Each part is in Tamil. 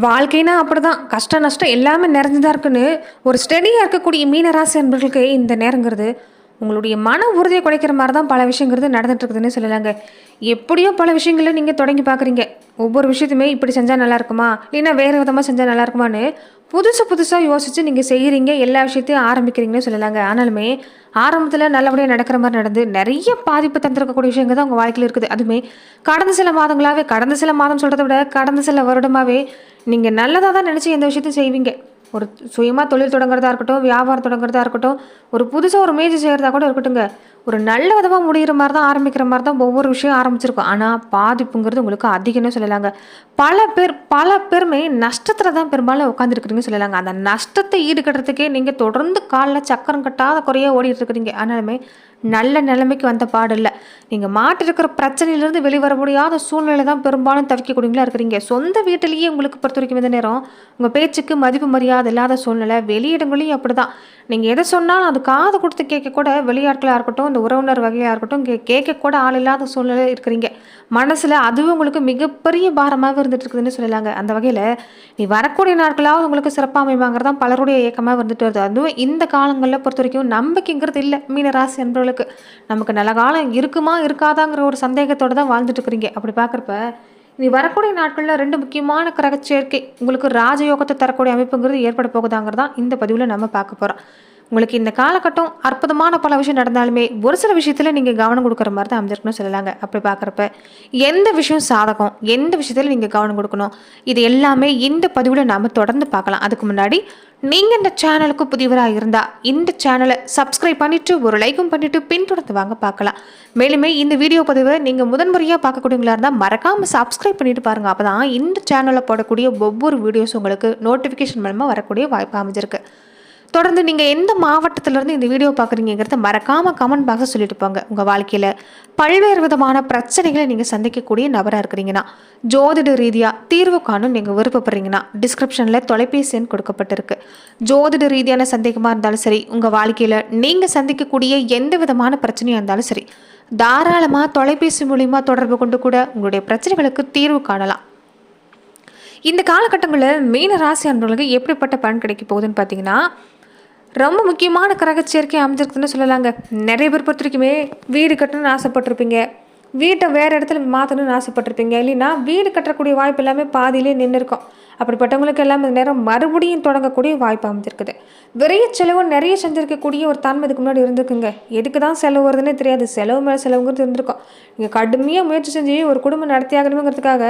வாழ்க்கைனா அப்படிதான். கஷ்ட நஷ்டம் எல்லாமே நிறைஞ்சுதான் இருக்குன்னு ஒரு ஸ்டெடியாக இருக்கக்கூடிய மீனராசி அன்பர்களுக்கு இந்த நேரங்கிறது உங்களுடைய மன உறுதியை குறைக்கிற மாதிரி தான் பல விஷயங்கிறது நடந்துட்டு இருக்குதுன்னு சொல்லலாங்க. எப்படியோ பல விஷயங்களை நீங்கள் தொடங்கி பார்க்குறீங்க. ஒவ்வொரு விஷயத்தையுமே இப்படி செஞ்சால் நல்லா இருக்குமா? இல்லைன்னா வேறு விதமாக செஞ்சால் நல்லா இருக்குமான்னு புதுசு புதுசாக யோசித்து நீங்கள் செய்கிறீங்க எல்லா விஷயத்தையும் ஆரம்பிக்கிறீங்கன்னு சொல்லலாங்க. ஆனாலுமே ஆரம்பத்தில் நல்லபடியாக நடக்கிற மாதிரி நடந்து நிறைய பாதிப்பு தந்திருக்கக்கூடிய விஷயங்கள் தான் உங்கள் வாழ்க்கையில் இருக்குது. அதுவுமே கடந்த சில மாதங்களாகவே கடந்த சில மாதம் சொல்கிறத விட கடந்த சில வருடமாகவே நீங்கள் நல்லதாக தான் நினச்சி எந்த விஷயத்தையும் செய்வீங்க. ஒரு சுயமாக தொழில் தொடங்குறதா இருக்கட்டும் வியாபாரம் தொடங்குறதா இருக்கட்டும் ஒரு புதுசாக ஒரு முயற்சி செய்கிறதா கூட இருக்கட்டுங்க ஒரு நல்ல விதமாக முடிகிற மாதிரி தான் ஆரம்பிக்கிற மாதிரி தான் ஒவ்வொரு விஷயம் ஆரம்பிச்சிருக்கும். ஆனால் பாதிப்புங்கிறது உங்களுக்கு அதிகம்னு சொல்லலாங்க. பல பேர் பல பேருமே நஷ்டத்தில் தான் பெரும்பாலும் உட்காந்துருக்குறீங்கன்னு சொல்லலாங்க. அந்த நஷ்டத்தை ஈடுகட்டுறதுக்கே நீங்கள் தொடர்ந்து காலில் சக்கரம் கட்டாத குறையாக ஓடிட்டு இருக்கிறீங்க. ஆனாலுமே நல்ல நிலைமைக்கு வந்த பாடில்லை நீங்கள் நீங்கள் மாட்டிருக்கிற பிரச்சனையிலேருந்து வெளிவர முடியாத சூழ்நிலை தான் பெரும்பாலும் தவிக்கக்கூடியங்களா இருக்கிறீங்க. சொந்த வீட்டிலேயே உங்களுக்கு பொறுத்த வரைக்கும் இந்த நேரம் உங்கள் பேச்சுக்கு மதிப்பு மரியாதை இல்லாத சூழ்நிலை வெளியிடங்களையும் அப்படி தான் நீங்கள் எதை சொன்னாலும் அது காது கொடுத்து கேட்கக்கூட வெளியாட்களாக இருக்கட்டும் இந்த உறவினர் வகையாக இருக்கட்டும் கே கேட்கக்கூட ஆள் இல்லாத சூழ்நிலை இருக்கிறீங்க. மனசில் அதுவும் உங்களுக்கு மிகப்பெரிய பாரமாக இருந்துட்டு இருக்குதுன்னு சொல்லலாங்க. அந்த வகையில் நீ வரக்கூடிய நாட்களாவது உங்களுக்கு சிறப்பாக அமைவாங்கிறதான் பலருடைய இயக்கமாக வந்துட்டு வருது. அதுவும் இந்த காலங்களில் பொறுத்த வரைக்கும் நம்பிக்கைங்கிறது இல்லை. மீனராசி உங்களுக்கு நமக்கு நல்ல காலம் இருக்குமா இருக்காதாங்கிற ஒரு சந்தேகத்தோடு தான் வாழ்ந்துட்டு இருக்கிறீங்க அப்படி பார்க்குறப்ப நீ வரக்கூடிய நாட்களில் ரெண்டு முக்கியமான கிரக சேர்க்கை உங்களுக்கு ராஜயோகத்தை தரக்கூடிய அமைப்புங்கிறது ஏற்பட போகுதாங்கிறதான் இந்த பதிவில் நம்ம பார்க்க போகிறோம் உங்களுக்கு இந்த காலகட்டம் அற்புதமான பல விஷயம் நடந்தாலுமே ஒரு சில விஷயத்தில் நீங்கள் கவனம் கொடுக்குற மாதிரி தான் அமைஞ்சிருக்கணும் சொல்லலாங்க. அப்படி பார்க்குறப்ப எந்த விஷயம் சாதகம் எந்த விஷயத்தில் நீங்கள் கவனம் கொடுக்கணும் இது எல்லாமே இந்த பதிவில் நாம் தொடர்ந்து பார்க்கலாம். அதுக்கு முன்னாடி நீங்கள் இந்த சேனலுக்கு புதியவராக இருந்தால் இந்த சேனலை சப்ஸ்கிரைப் பண்ணிவிட்டு ஒரு லைக்கும் பண்ணிவிட்டு பின்தொடர்ந்து வாங்க பார்க்கலாம். மேலுமே இந்த வீடியோ பதிவை நீங்கள் முதன்முறையாக பார்க்கக்கூடியவங்களா இருந்தால் மறக்காமல் சப்ஸ்கிரைப் பண்ணிட்டு பாருங்கள் அப்போ தான் இந்த சேனலில் போடக்கூடிய ஒவ்வொரு வீடியோஸும் உங்களுக்கு நோட்டிஃபிகேஷன் மூலமாக வரக்கூடிய வாய்ப்பு அமைஞ்சிருக்கு. தொடர்ந்து நீங்கள் எந்த மாவட்டத்திலேருந்து இந்த வீடியோ பார்க்குறீங்கிறத மறக்காமல் கமெண்ட் பாக்ஸில் சொல்லிட்டு போங்க. உங்கள் வாழ்க்கையில் பல்வேறு விதமான பிரச்சனைகளை நீங்கள் சந்திக்கக்கூடிய நபராக இருக்கிறீங்கன்னா ஜோதிட ரீதியாக தீர்வு காணும் நீங்கள் விருப்பப்படுறீங்கன்னா டிஸ்கிரிப்ஷனில் தொலைபேசி எண் கொடுக்கப்பட்டிருக்கு. ஜோதிட ரீதியான சந்தேகமாக இருந்தாலும் சரி உங்கள் வாழ்க்கையில் நீங்கள் சந்திக்கக்கூடிய எந்த விதமான பிரச்சனையாக இருந்தாலும் சரி தாராளமாக தொலைபேசி மூலிமா தொடர்பு கொண்டு கூட உங்களுடைய பிரச்சனைகளுக்கு தீர்வு காணலாம். இந்த காலகட்டங்களில் மீன ராசி அன்பர்களுக்கு எப்படிப்பட்ட பலன் கிடைக்க போகுதுன்னு பார்த்தீங்கன்னா ரொம்ப முக்கியமான கிரக அமைஞ்சிருக்குதுன்னு சொல்லலாங்க. நிறைய பேர் பொறுத்த வரைக்குமே வீடு கட்டணும்னு ஆசைப்பட்டிருப்பீங்க. வீட்டை வேறு இடத்துல மாற்றணும்னு ஆசைப்பட்டிருப்பீங்க. இல்லைன்னா வீடு கட்டக்கூடிய வாய்ப்பு எல்லாமே பாதியிலே நின்று இருக்கும் அப்படிப்பட்டவங்களுக்கு எல்லாம் இந்த நேரம் மறுபடியும் தொடங்கக்கூடிய வாய்ப்பு அமைஞ்சிருக்குது. விரைய செலவு நிறைய செஞ்சுருக்கக்கூடிய ஒரு தன்மை இதுக்கு முன்னாடி இருந்திருக்குங்க. எதுக்கு தான் செலவு வருதுன்னே தெரியாது. செலவு மேலே செலவுங்கிறது இருந்திருக்கும். நீங்கள் கடுமையாக முயற்சி செஞ்சு ஒரு குடும்பம் நடத்தி ஆகணுங்கிறதுக்காக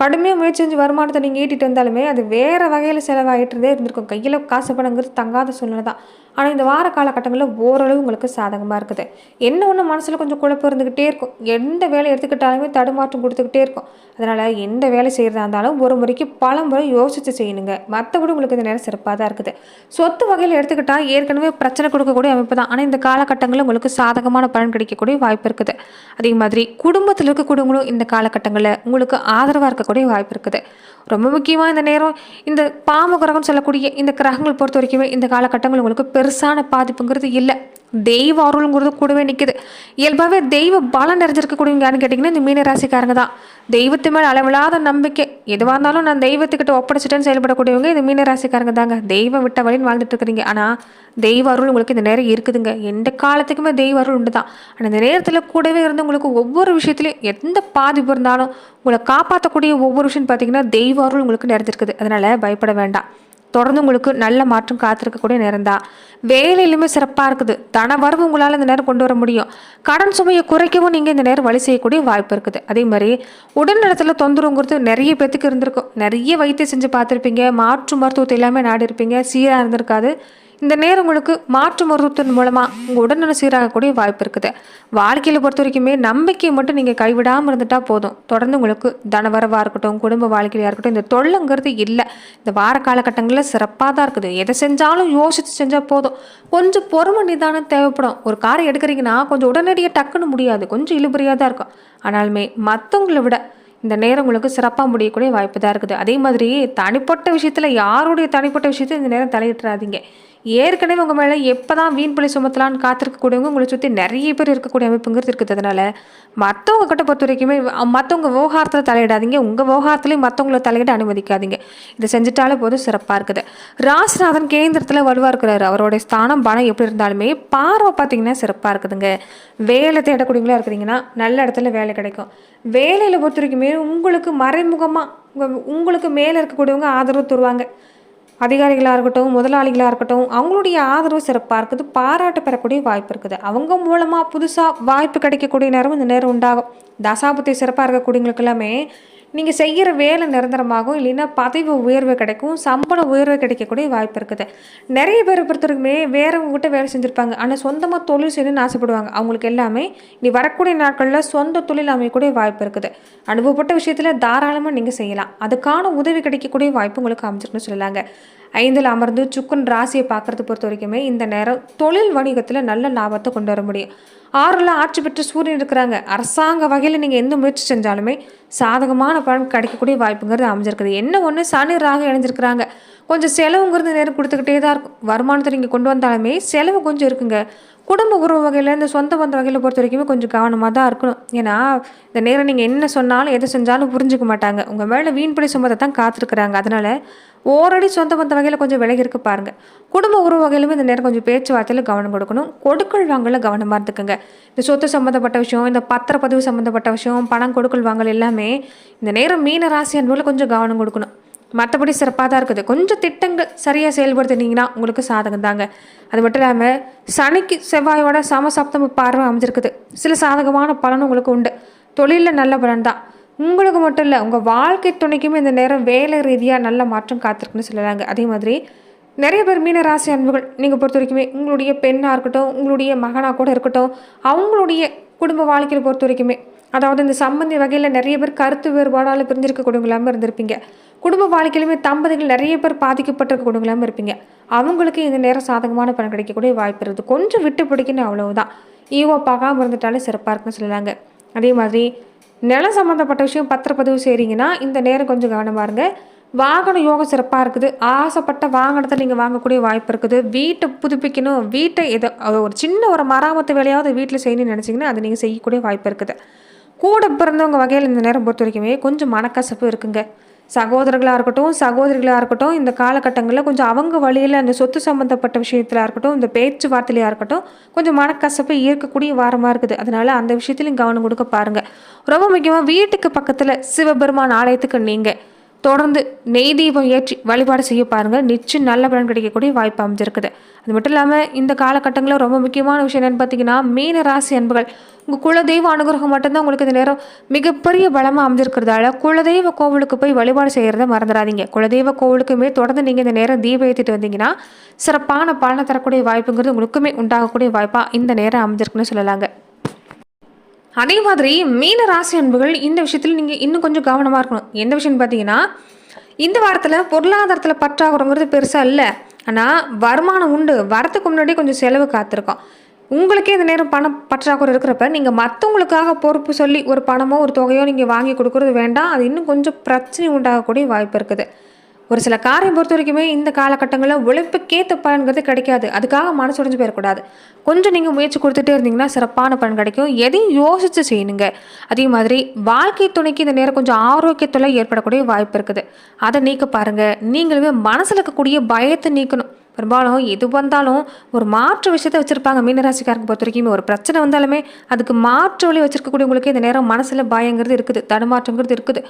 கடுமையாக முயற்சி செஞ்சு வருமானத்தை நீங்கள் ஈட்டிட்டு வந்தாலுமே அது வேறு வகையில் செலவாகிட்டுதே இருந்திருக்கும். கையில் காசு பணங்கிறது தங்காத சூழ்நிலை தான். ஆனால் இந்த வார காலகட்டங்களில் ஓரளவு உங்களுக்கு சாதகமாக இருக்குது. என்ன ஒன்று மனசில் கொஞ்சம் குழப்பம் இருந்துக்கிட்டே இருக்கும். எந்த வேலை எடுத்துக்கிட்டாலுமே தடுமாற்றம் கொடுத்துக்கிட்டே இருக்கும். அதனால் எந்த வேலை செய்கிறதா இருந்தாலும் ஒரு முறைக்கு பல முறை யோசித்து செய்யணுங்க. மற்றபடி உங்களுக்கு இந்த நேரம் சிறப்பாக தான் இருக்குது. சொத்து வகையில் எடுத்துக்கிட்டால் ஏற்கனவே பிரச்சனை கொடுக்கக்கூடிய அமைப்பு தான். ஆனால் இந்த காலகட்டங்களில் உங்களுக்கு சாதகமான பலன் கிடைக்கக்கூடிய வாய்ப்பு இருக்குது. அதே மாதிரி குடும்பத்தில் இருக்கக்கூடியவங்களும் இந்த காலகட்டங்களில் உங்களுக்கு ஆதரவாக இருக்கக்கூடிய வாய்ப்பு இருக்குது. ரொம்ப முக்கியமாக இந்த நேரம் இந்த பாம்பு கிரகம் சொல்லக்கூடிய இந்த கிரகங்கள் பொறுத்த வரைக்குமே இந்த காலகட்டங்கள் உங்களுக்கு பெருசான பாதிப்புங்கிறது இல்லை. தெய்வ அருள்ங்கிறது கூடவே நிற்குது இயல்பாகவே தெய்வ பலம் நிறைஞ்சிருக்கக்கூடியவங்க யாருன்னு கேட்டிங்கன்னா இந்த மீனராசிக்காரங்க தான். தெய்வத்து மேலே அளவில்லாத நம்பிக்கை. எதுவாக இருந்தாலும் நான் தெய்வத்துக்கிட்ட ஒப்படைச்சிட்டேன்னு செயல்படக்கூடியவங்க இந்த மீனராசிக்காரங்க தாங்க. தெய்வம் விட்ட வழின்னு வாழ்ந்துட்டு இருக்கிறீங்க. ஆனால் தெய்வ அருள் உங்களுக்கு இந்த நேரம் இருக்குதுங்க. எந்த காலத்துக்குமே தெய்வ அருள் உண்டு தான் ஆனால் இந்த நேரத்தில் கூடவே இருந்து உங்களுக்கு ஒவ்வொரு விஷயத்துலையும் எந்த பாதிப்பு இருந்தாலும் உங்களை காப்பாற்றக்கூடிய ஒவ்வொரு விஷயம் பார்த்தீங்கன்னா தெய்வ அருள் உங்களுக்கு நிறைஞ்சிருக்குது. அதனால் பயப்பட வேண்டாம். தொடர்ந்து உங்களுக்கு நல்ல மாற்றம் காத்திருக்கக்கூடிய நேரம் தான் வேலையிலுமே சிறப்பாக இருக்குது. தன வரவு உங்களால் இந்த நேரம் கொண்டு வர முடியும். கடன் சுமையை குறைக்கவும் நீங்கள் இந்த நேரம் வழி செய்யக்கூடிய வாய்ப்பு இருக்குது. அதே மாதிரி உடல்நலத்தில் தொந்தரவுங்கிறது நிறைய பேத்துக்கு இருந்திருக்கும். நிறைய வைத்தியம் செஞ்சு பார்த்துருப்பீங்க. மாற்று மருத்துவத்தை எல்லாமே நாடி இருப்பீங்க சீராக இருந்திருக்காது. இந்த நேரம் உங்களுக்கு மாற்று மருத்துவத்தின் மூலமாக உங்கள் உடல்நல சீராகக்கூடிய வாய்ப்பு இருக்குது. வாழ்க்கையில் பொறுத்த வரைக்குமே நம்பிக்கையை மட்டும் நீங்கள் கைவிடாமல் இருந்துட்டால் போதும். தொடர்ந்து உங்களுக்கு தனவரவாக இருக்கட்டும் குடும்ப வாழ்க்கையாக இருக்கட்டும் இந்த தொல்லைங்கிறது இல்லை. இந்த வார காலகட்டங்களில் சிறப்பாக தான் இருக்குது. எதை செஞ்சாலும் யோசித்து செஞ்சால் போதும். கொஞ்சம் பொறுமை நிதானம் தேவைப்படும். ஒரு காரை எடுக்கிறீங்கன்னா கொஞ்சம் உடனடியாக டக்குன்னு முடியாது. கொஞ்சம் இழுபறியாக தான் இருக்கும். ஆனாலுமே மற்றவங்களை விட இந்த நேரம் உங்களுக்கு சிறப்பாக முடியக்கூடிய வாய்ப்பு தான் இருக்குது. அதே மாதிரி தனிப்பட்ட விஷயத்தில் யாருடைய தனிப்பட்ட விஷயத்தையும் இந்த நேரம் தலையிட்டுறாதீங்க. ஏற்கனவே உங்கள் மேலே எப்போ தான் வீண் பழி சுமத்தலான்னு காத்திருக்கக்கூடியவங்க உங்களை சுற்றி நிறைய பேர் இருக்கக்கூடிய அமைப்புங்கிறது இருக்குது அதனால் மற்றவங்க கிட்ட பொறுத்த வரைக்குமே மற்றவங்க விவகாரத்தில் தலையிடாதீங்க. உங்கள் விவகாரத்துலேயும் மற்றவங்கள தலையிட அனுமதிக்காதீங்க. இதை செஞ்சுட்டாலே போதும் சிறப்பாக இருக்குது. ராசிநாதன் கேந்திரத்தில் வலுவாக இருக்கிறாரு. அவருடைய ஸ்தானம் பணம் எப்படி இருந்தாலுமே பார்வை பார்த்தீங்கன்னா சிறப்பாக இருக்குதுங்க. வேலை தேடக்கூடியவங்களா இருக்கிறீங்கன்னா நல்ல இடத்துல வேலை கிடைக்கும். வேலையில் பொறுத்த வரைக்குமே உங்களுக்கு மறைமுகமாக உங்களுக்கு மேலே இருக்கக்கூடியவங்க ஆதரவு தருவாங்க. அதிகாரிகளாக இருக்கட்டும் முதலாளிகளாக இருக்கட்டும் அவங்களுடைய ஆதரவு சிறப்பாக இருக்குது பாராட்டு பெறக்கூடிய வாய்ப்பு இருக்குது. அவங்க மூலமாக புதுசாக வாய்ப்பு கிடைக்கக்கூடிய நேரம் இந்த நேரம் உண்டாகும். தசாபுத்தி சிறப்பாக இருக்கக்கூடியவங்களுக்கு எல்லாமே நீங்கள் செய்கிற வேலை நிரந்தரமாகும் இல்லைன்னா பதவி உயர்வு கிடைக்கும் சம்பள உயர்வு கிடைக்கக்கூடிய வாய்ப்பு இருக்குது. நிறைய பேர் பொறுத்தவரைக்குமே வேறவங்க கிட்ட வேலை செஞ்சுருப்பாங்க. ஆனால் சொந்தமாக தொழில் செய்யணும்னு ஆசைப்படுவாங்க. அவங்களுக்கு எல்லாமே நீ வரக்கூடிய நாட்களில் சொந்த தொழில் அமையக்கூடிய வாய்ப்பு இருக்குது. அனுபவப்பட்ட விஷயத்தில் தாராளமாக நீங்கள் செய்யலாம். அதுக்கான உதவி கிடைக்கக்கூடிய வாய்ப்பு உங்களுக்கு அமைச்சிருக்குன்னு சொல்லலாங்க ஐந்தில் அமர்ந்து சுக்கன் ராசியை பார்க்கறது பொறுத்த வரைக்குமே இந்த நேரம் தொழில் வணிகத்தில் நல்ல லாபத்தை கொண்டு வர முடியும். ஆறில் ஆட்சி பெற்று சூரியன் இருக்கிறாங்க. அரசாங்க வகையில் நீங்கள் எந்த முயற்சி செஞ்சாலுமே சாதகமான பலன் கிடைக்கக்கூடிய வாய்ப்புங்கிறது அமைஞ்சிருக்குது. என்ன ஒன்று சனி ராக இணைஞ்சிருக்கிறாங்க. கொஞ்சம் செலவுங்கிறது நேரம் கொடுத்துக்கிட்டே தான் இருக்கும். வருமானத்தை நீங்கள் கொண்டு வந்தாலுமே செலவு கொஞ்சம் இருக்குங்க. குடும்ப உறவு வகையில் இந்த சொந்த பந்த வகையில் பொறுத்த வரைக்குமே கொஞ்சம் கவனமாக தான் இருக்கணும். ஏன்னா இந்த நேரம் நீங்கள் என்ன சொன்னாலும் எதை செஞ்சாலும் புரிஞ்சுக்க மாட்டாங்க. உங்கள் மேலே வீண்படி சுமத்தை தான் காத்திருக்கிறாங்க. அதனால் ஓரடி சொந்த பந்த வகையில் கொஞ்சம் விலகி இருக்க பாருங்கள் குடும்ப உறவு வகையிலுமே இந்த நேரம் கொஞ்சம் பேச்சுவார்த்தையில் கவனம் கொடுக்கணும். கொடுக்கல் வாங்கல கவனமாக இருந்துக்குங்க. இந்த சொத்து சம்மந்தப்பட்ட விஷயம் இந்த பத்திரப்பதிவு சம்மந்தப்பட்ட விஷயம் பணம் கொடுக்கல் வாங்கல் எல்லாமே இந்த நேரம் மீன ராசி அன்புல கொஞ்சம் கவனம் கொடுக்கணும். மற்றபடி சிறப்பாக தான் இருக்குது. கொஞ்சம் திட்டங்கள் சரியாக செயல்படுத்தினீங்கன்னா உங்களுக்கு சாதகம் தாங்க. அது மட்டும் இல்லாமல் சனிக்கு செவ்வாயோட சமசப்தம பார்வை அமைஞ்சிருக்குது. சில சாதகமான பலனும் உங்களுக்கு உண்டு. தொழிலில் நல்ல பலன் தான். உங்களுக்கு மட்டும் இல்லை உங்கள் வாழ்க்கை துணைக்குமே இந்த நேரம் வேலை ரீதியாக நல்ல மாற்றம் காத்திருக்குன்னு சொல்லலாங்க. அதே மாதிரி நிறைய பேர் மீனராசி அன்புகள் நீங்கள் பொறுத்த வரைக்குமே உங்களுடைய பெண்ணாக இருக்கட்டும் உங்களுடைய மகனாக கூட இருக்கட்டும் அவங்களுடைய குடும்ப வாழ்க்கையில் பொறுத்த வரைக்குமே அதாவது இந்த சம்பந்தி வகையில் நிறைய பேர் கருத்து வேறுபாடால் பிரிஞ்சிருக்கக்கூடியவங்களாமல் இருந்திருப்பீங்க. குடும்ப வாழ்க்கையிலுமே தம்பதிகள் நிறைய பேர் பாதிக்கப்பட்டிருக்கக்கூடியவங்களாம இருப்பீங்க. அவங்களுக்கு இந்த நேரம் சாதகமான பலன் கிடைக்கக்கூடிய வாய்ப்பு இருக்குது. கொஞ்சம் விட்டு பிடிக்கணும் அவ்வளவுதான். ஈவோ பார்க்காம இருந்துட்டாலே சிறப்பாக இருக்குன்னு சொல்லலாங்க அதே மாதிரி நிலம் சம்மந்தப்பட்ட விஷயம் பத்திரப்பதிவு செய்கிறீங்கன்னா இந்த நேரம் கொஞ்சம் கவனமாக இருங்க. வாகன யோகம் சிறப்பாக இருக்குது. ஆசைப்பட்ட வாகனத்தை நீங்கள் வாங்கக்கூடிய வாய்ப்பு இருக்குது. வீட்டை புதுப்பிக்கணும். வீட்டை எதோ ஒரு சின்ன ஒரு மராமத்து வேலையாவது வீட்டில் செய்யணும்னு நினச்சிங்கன்னா அதை நீங்கள் செய்யக்கூடிய வாய்ப்பு இருக்குது. கூட பிறந்தவங்க வகையில் இந்த நேரம் பொறுத்த வரைக்குமே கொஞ்சம் மனக்கசப்பு இருக்குங்க. சகோதரர்களாக இருக்கட்டும் சகோதரிகளாக இருக்கட்டும் இந்த காலகட்டங்களில் கொஞ்சம் அவங்க வழியில் அந்த சொத்து சம்மந்தப்பட்ட விஷயத்தில் இருக்கட்டும் இந்த பேச்சுவார்த்தையிலையாக இருக்கட்டும் கொஞ்சம் மனக்கசப்பை ஈர்க்கக்கூடிய வாரமாக இருக்குது. அதனால் அந்த விஷயத்துலையும் கவனம் கொடுக்க பாருங்கள் ரொம்ப முக்கியமாக வீட்டுக்கு பக்கத்தில் சிவபெருமான் ஆலயத்துக்கு நீங்கள் தொடர்ந்து நெய் தீபம் ஏற்றி வழிபாடு செய்ய பாருங்கள் நிச்சயம் நல்ல பலன் கிடைக்கக்கூடிய வாய்ப்பு அமைஞ்சிருக்குது. அது மட்டும் இல்லாமல் இந்த காலகட்டங்களில் ரொம்ப முக்கியமான விஷயம் என்னென்னு பார்த்தீங்கன்னா மீன ராசி அன்புகள். உங்கள் குலதெய்வ அனுகிரகம் மட்டும்தான் உங்களுக்கு இந்த நேரம் மிகப்பெரிய பலமாக அமைஞ்சிருக்கிறதால குலதெய்வ கோவிலுக்கு போய் வழிபாடு செய்கிறத மறந்துடாதீங்க. குலதெய்வ கோவிலுக்குமே தொடர்ந்து நீங்கள் இந்த நேரம் தீபம் ஏற்றிட்டு வந்தீங்கன்னா சிறப்பான பலனை தரக்கூடிய வாய்ப்புங்கிறது உங்களுக்குமே உண்டாகக்கூடிய வாய்ப்பாக இந்த நேரம் அமைஞ்சிருக்குன்னு சொல்லலாங்க. அதே மாதிரி மீன ராசி அன்புகள் இந்த விஷயத்தில் நீங்கள் இன்னும் கொஞ்சம் கவனமாக இருக்கணும். எந்த விஷயம்னு பார்த்தீங்கன்னா இந்த வாரத்தில் பொருளாதாரத்தில் பற்றாக்குறங்கிறது பெருசாக இல்லை. ஆனால் வருமானம் உண்டு. வரத்துக்கு முன்னாடி கொஞ்சம் செலவு காத்திருக்கோம். உங்களுக்கே இந்த நேரம் பணம் பற்றாக்குறை இருக்கிறப்ப நீங்கள் மற்றவங்களுக்காக பொறுப்பு சொல்லி ஒரு பணமோ ஒரு தொகையோ நீங்கள் வாங்கி கொடுக்குறது வேண்டாம். அது இன்னும் கொஞ்சம் பிரச்சனை உண்டாகக்கூடிய வாய்ப்பு இருக்குது. ஒரு சில காரியம் பொறுத்த வரைக்குமே இந்த காலகட்டங்களில் உழைப்புக்கேற்ற பலன்கிறது கிடைக்காது. அதுக்காக மனசுடைஞ்சு போயிடக்கூடாது கொஞ்சம் நீங்கள் முயற்சி கொடுத்துட்டே இருந்தீங்கன்னா சிறப்பான பலன் கிடைக்கும். எதையும் யோசித்து செய்யணுங்க அதே மாதிரி வாழ்க்கை துணைக்கு இந்த நேரம் கொஞ்சம் ஆரோக்கியத்தில் ஏற்படக்கூடிய வாய்ப்பு இருக்குது. அதை நீக்க பாருங்கள் நீங்களுமே மனசில் இருக்கக்கூடிய பயத்தை நீக்கணும். பெரும்பாலும் எது வந்தாலும் ஒரு மாற்று விஷயத்த வச்சுருப்பாங்க. மீனராசிக்காரங்க பொறுத்த வரைக்குமே ஒரு பிரச்சனை வந்தாலுமே அதுக்கு மாற்று வழி வச்சுருக்கக்கூடியவங்களுக்கு இந்த நேரம் மனசில் பயங்கிறது இருக்குது தடுமாற்றங்கிறது இருக்குது.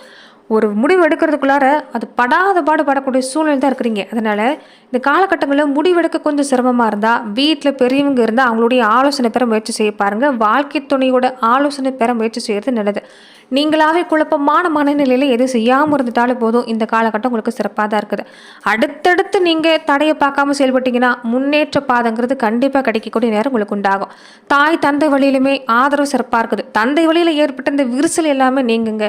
ஒரு முடிவு எடுக்கிறதுக்குள்ளார அது படாத பாடு படக்கூடிய சூழ்நிலை தான் இருக்கிறீங்க. அதனால் இந்த காலகட்டங்களில் முடிவெடுக்க கொஞ்சம் சிரமமாக இருந்தால் வீட்டில் பெரியவங்க இருந்தால் அவங்களுடைய ஆலோசனை பெற முயற்சி செய்ய பாருங்கள் வாழ்க்கை துணையோட ஆலோசனை பெற முயற்சி செய்கிறது நல்லது. நீங்களாவே குழப்பமான மனநிலையில் எதுவும் செய்யாமல் இருந்துட்டாலும் போதும். இந்த காலகட்டம் உங்களுக்கு சிறப்பாக தான் இருக்குது. அடுத்தடுத்து நீங்கள் தடையை பார்க்காம செயல்பட்டீங்கன்னா முன்னேற்ற பாதங்கிறது கண்டிப்பாக கிடைக்கக்கூடிய நேரம் உங்களுக்கு உண்டாகும். தாய் தந்தை வழியிலுமே ஆதரவு சிறப்பாக இருக்குது. தந்தை வழியில் ஏற்பட்ட இந்த விரிசல் எல்லாமே நீங்குங்க.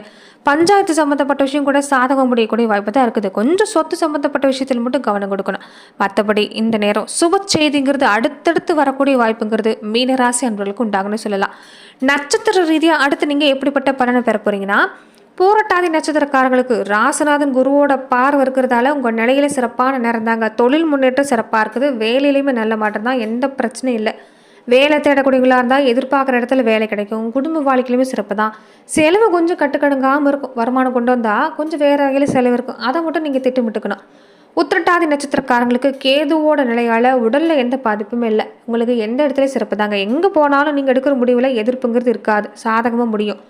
பஞ்சாயத்து சம்மந்தப்பட்ட விஷயம் கூட சாதகம் முடியக்கூடிய வாய்ப்பு தான் இருக்குது. கொஞ்சம் சொத்து சம்மந்தப்பட்ட விஷயத்தில் மட்டும் கவனம் கொடுக்கணும். மற்றபடி இந்த நேரம் சுப செய்திங்கிறது அடுத்தடுத்து வரக்கூடிய வாய்ப்புங்கிறது மீனராசி அன்பர்களுக்கு உண்டாகுன்னு சொல்லலாம். நட்சத்திர ரீதியாக அடுத்து நீங்கள் எப்படிப்பட்ட பலனை பெற போகிறீங்கன்னா பூரட்டாதி நட்சத்திரக்காரங்களுக்கு ராசநாதன் குருவோட பார்வை இருக்கிறதால உங்கள் நிலையில சிறப்பான நேரம் தாங்க. தொழில் முன்னேற்றம் சிறப்பாக இருக்குது. வேலையிலையுமே நல்ல மாற்றம் தான். எந்த பிரச்சனையும் இல்லை. வேலை தேடக்கூடியவங்களா இருந்தால் எதிர்பார்க்குற இடத்துல வேலை கிடைக்கும். குடும்ப வாழ்க்கையிலுமே சிறப்பு தான். செலவு கொஞ்சம் கட்டுக்கடுங்காமல் இருக்கும். வருமானம் கொண்டு வந்தால் கொஞ்சம் வேறு வகையில் செலவு இருக்கும். அதை மட்டும் நீங்கள் திட்டமிட்டுக்கணும். உத்திரட்டாதி நட்சத்திரக்காரங்களுக்கு கேதுவோட நிலையால் உடலில் எந்த பாதிப்புமே இல்லை. உங்களுக்கு எந்த இடத்துலையும் சிறப்பு தாங்க. எங்கே போனாலும் நீங்கள் எடுக்கிற முடிவில் எதிர்ப்புங்கிறது இருக்காது. சாதகமாக முடியும்.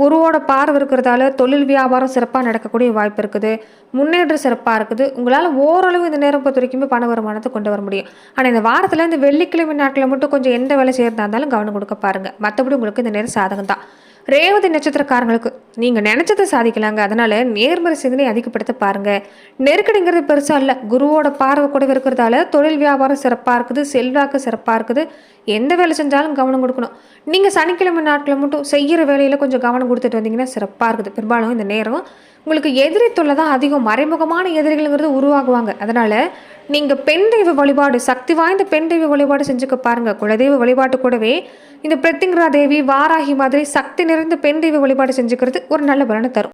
குருவோட பார்வை இருக்கிறதால தொழில் வியாபாரம் சிறப்பாக நடக்கக்கூடிய வாய்ப்பு இருக்குது. முன்னேற்றம் சிறப்பாக இருக்குது. உங்களால் ஓரளவு இந்த நேரம் பொறுத்த வரைக்குமே பண வருமானத்தை கொண்டு வர முடியும். ஆனால் இந்த வாரத்தில் இந்த வெள்ளிக்கிழமை நாட்டில் மட்டும் கொஞ்சம் எந்த வேலை செய்கிறதா இருந்தாலும் கவனம் கொடுக்க பாருங்கள் மற்றபடி உங்களுக்கு இந்த நேரம் சாதகம் தான் ரேவதி நட்சத்திரக்காரங்களுக்கு நீங்கள் நினச்சதை சாதிக்கலாங்க. அதனால் நேர்மறை சிந்தனை அதிகப்படுத்த பாருங்கள் நெருக்கடிங்கிறது பெருசாக இல்லை. குருவோட பார்வை கூட இருக்கிறதால தொழில் வியாபாரம் சிறப்பாக இருக்குது. செல்வாக்கு சிறப்பாக இருக்குது. எந்த வேலை செஞ்சாலும் கவனம் கொடுக்கணும். நீங்கள் சனிக்கிழமை நாட்டில் மட்டும் செய்கிற வேலையில் கொஞ்சம் கவனம் கொடுத்துட்டு வந்தீங்கன்னா சிறப்பாக இருக்குது. பெரும்பாலும் இந்த நேரம் உங்களுக்கு எதிரி தொல்லை தான் அதிகம். மறைமுகமான எதிரிகள்ங்கிறது உருவாகுவாங்க. அதனால் நீங்கள் பெண் தெய்வ வழிபாடு சக்தி வாய்ந்த பெண் தெய்வ வழிபாடு செஞ்சுக்க பாருங்கள் குலதெய்வ வழிபாட்டு கூடவே இந்த பிரத்திங்கரா தேவி வாராகி மாதிரி சக்தி நிறைந்த பெண் தெய்வ வழிபாடு செஞ்சுக்கிறது ஒரு நல்ல பலனை தரும்.